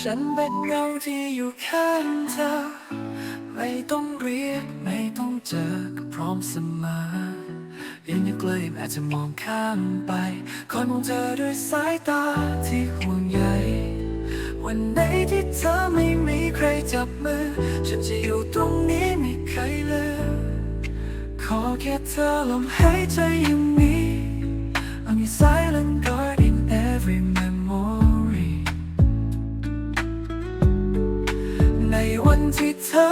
ฉันเป็นเงาที่อยู่ข้างเธอ ไม่ต้องเรียก ไม่ต้องเจอก็พร้อมเสมอยังยังไกลอาจจะมองข้ามไป คอยมองเธอด้วยสายตาที่ห่วงใย วันไหนที่เธอไม่มีใครจับมือ ฉันจะอยู่ตรงนี้ไม่เคยลืมข อแค่เธอลมหายใจยังมี I'm your silent guard in every memory ในวันที่เธอ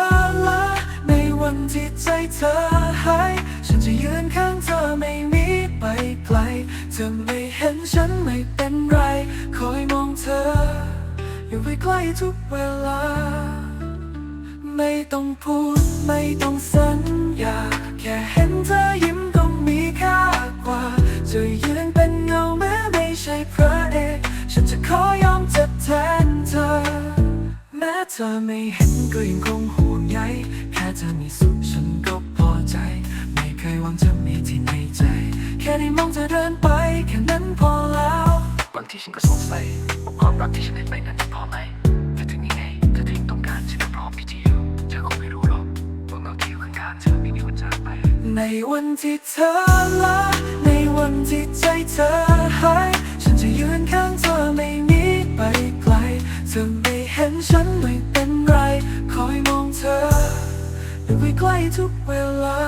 ละในวันที่ใจเธอหาย ฉันจะยืนข้างเธอไม่มีไปไกล เธอไม่เห็นฉันไม่เป็นไร คอยมองเธอ อยู่ใกล้ทุกเวลา ไม่ต้องพูดไม่ต้องสั จะยืนเป็นเงาแม้ไม่ใช่พระเอกฉันจะขอยอมเจ็บแทนเธอ แม้เธอไม่เห็นก็ยังคงห่วงใยแค่เธอมีสุขฉันก็พอใจ ไม่เคยหวังจะมีที่ในใจ แค่ได้มองเธอเดินไปแค่นั้นพอแล้วบางทีฉันก็สงสัยว่าความรักที่ฉันให้ไปนั้นพอไหมถ้าถึงยังไงถ้าถึงต้องการฉันก็พร้อมที่จะอยู่เธอคงไม่รู้หรอกว่าเงาที่อยู่ข้างๆเธอไม่มีวันจากไป ในวันที่เธอละใน วันที่ใจเธอหาย ฉันจะยืนข้างเธอไม่มีไปไกล เธอไม่เห็นฉันไม่เป็นไร คอยมองเธออยู่ใกล้ๆทุกเวลา